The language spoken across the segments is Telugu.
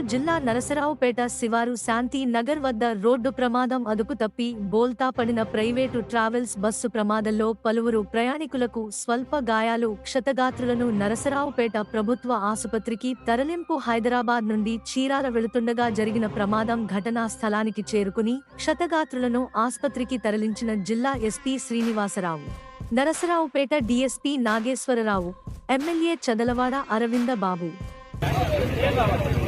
జిల్లా నరసరావుపేట శివారు శాంతి నగర్ వద్ద రోడ్డు ప్రమాదం అదుపు తప్పి బోల్తా పడిన ప్రైవేటు ట్రావెల్స్ బస్సు ప్రమాదంలో పలువురు ప్రయాణికులకు స్వల్ప గాయాలు. క్షతగాత్రులను నరసరావుపేట ప్రభుత్వ ఆసుపత్రికి తరలింపు హైదరాబాద్ నుండి చీరాల వెళుతుండగా జరిగిన ప్రమాదం ఘటనా స్థలానికి చేరుకుని క్షతగాత్రులను ఆసుపత్రికి తరలించిన జిల్లా SP Srinivasarao. Narasaraopet DSP Nageswararao MLA Chadalavada Aravinda Babu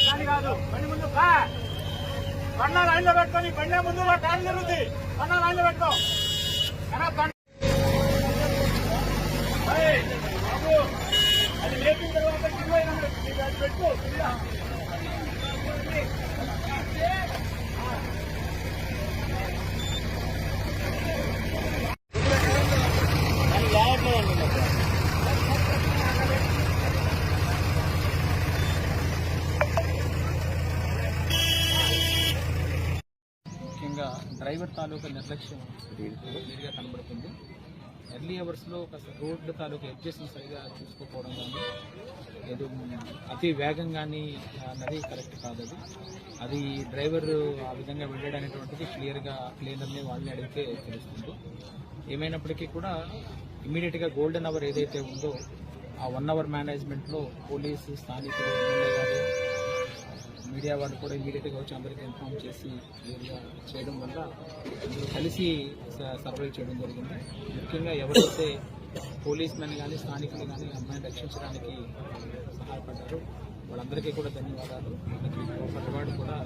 దాని కాదు బండి ముందు బండ లైన్లో పెట్టుకొని బండి ముందు ట్రాన్ జరుగుతుంది బండ లైన్లో పెట్టుకో. బాబు, అది లేపిన తర్వాత కింద అది పెట్టు ముఖ్యంగా డ్రైవర్ తాలూకా నిర్లక్ష్యం క్లియర్గా కనబడుతుంది. ఎర్లీ అవర్స్లో కాస్త రోడ్డు తాలూకా ఎడ్జెస్ని సరిగా చూసుకోకపోవడం కానీ ఏదో అతి వేగం కానీ అన్నది కరెక్ట్ కాదు అది. అది డ్రైవర్ ఆ విధంగా వెళ్ళడం అనేటువంటిది క్లియర్గా క్లీనర్ని వాళ్ళని అడిగితే తెలుస్తుంది. ఏమైనప్పటికీ కూడా ఇమీడియట్గా గోల్డెన్ అవర్ ఏదైతే ఉందో ఆ వన్ అవర్ మేనేజ్మెంట్లో పోలీసు స్థానికులు ఎమ్మెల్యే గారు మీడియా వాళ్ళు కూడా ఇమీడియట్గా వచ్చి అందరికీ ఇన్ఫార్మ్ చేసి చేయడం వల్ల కలిసి స- సర్వైవ్ చేయడం జరిగింది. ముఖ్యంగా ఎవరైతే పోలీస్ మెన్ కానీ స్థానికులు కానీ అమ్మాయిని రక్షించడానికి సహాయపడ్డారు వాళ్ళందరికీ కూడా ధన్యవాదాలు. పట్టుబాటు కూడా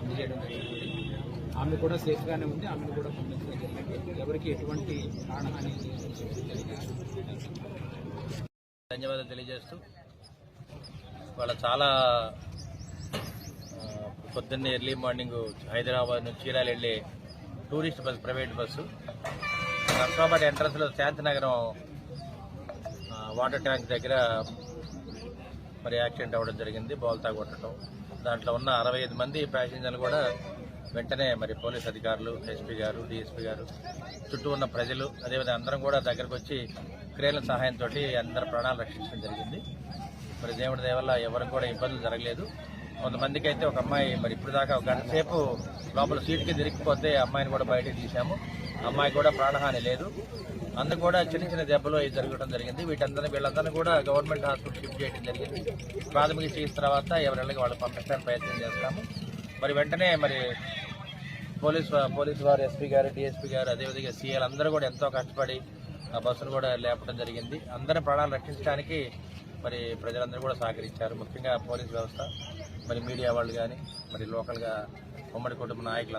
అందజేయడం జరిగింది. ఆమె కూడా సేఫ్గానే ఉంది. ఆమెను కూడా పంపించడం జరిగింది. ఎవరికి ఎటువంటి ప్రాణహాని ధన్యవాదాలు తెలియజేస్తూ. వాళ్ళ చాలా పొద్దున్నే ఎర్లీ మార్నింగ్ హైదరాబాద్ నుంచి చీరాలు వెళ్ళే tourist bus private bus Narsabad ఎంట్రన్స్లో శాంతినగరం వాటర్ ట్యాంక్ దగ్గర మరి యాక్సిడెంట్ అవ్వడం జరిగింది బోల్తా కొట్టడం దాంట్లో ఉన్న అరవై ఐదు మంది ప్యాసింజర్లు కూడా వెంటనే మరి పోలీస్ అధికారులు ఎస్పీ గారు డిఎస్పీ గారు చుట్టూ ఉన్న ప్రజలు అదేవిధంగా అందరం కూడా దగ్గరకు వచ్చి క్రేన్ల సహాయంతో అందరి ప్రాణాలు రక్షించడం జరిగింది. మరి దేవుడి దేవల్ల ఎవరికి కూడా ఇబ్బందులు జరగలేదు. కొంతమందికి అయితే ఒక అమ్మాయి మరి ఇప్పుడు దాకా ఒక గంట సేపు లోపల సీట్కి తిరిగిపోతే అమ్మాయిని కూడా బయటకు తీసాము అమ్మాయి కూడా ప్రాణహాని లేదు. అందుకు కూడా చిన్న చిన్న దెబ్బలు అవి జరగడం జరిగింది. వీటందరినీ వీళ్ళందరినీ కూడా గవర్నమెంట్ హాస్పిటల్ షిఫ్ట్ చేయడం జరిగింది. ప్రాథమిక చికిత్స తర్వాత ఎవరిళ్ళకి వాళ్ళు పంపించడానికి ప్రయత్నం చేస్తాము. మరి వెంటనే మరి పోలీస్ పోలీసు పోలీస్ వారు ఎస్పీ గారు డిఎస్పీ గారు అదేవిధంగా సీఎల్ అందరూ కూడా ఎంతో కష్టపడి ఆ బస్సును కూడా లేపడం జరిగింది. అందరి ప్రాణాలు రక్షించడానికి మరి ప్రజలందరూ కూడా సహకరించారు. ముఖ్యంగా పోలీస్ వ్యవస్థ. మరి మీడియా వాళ్ళు కానీ మరి లోకల్గా ఉమ్మడి కుటుంబ నాయకులు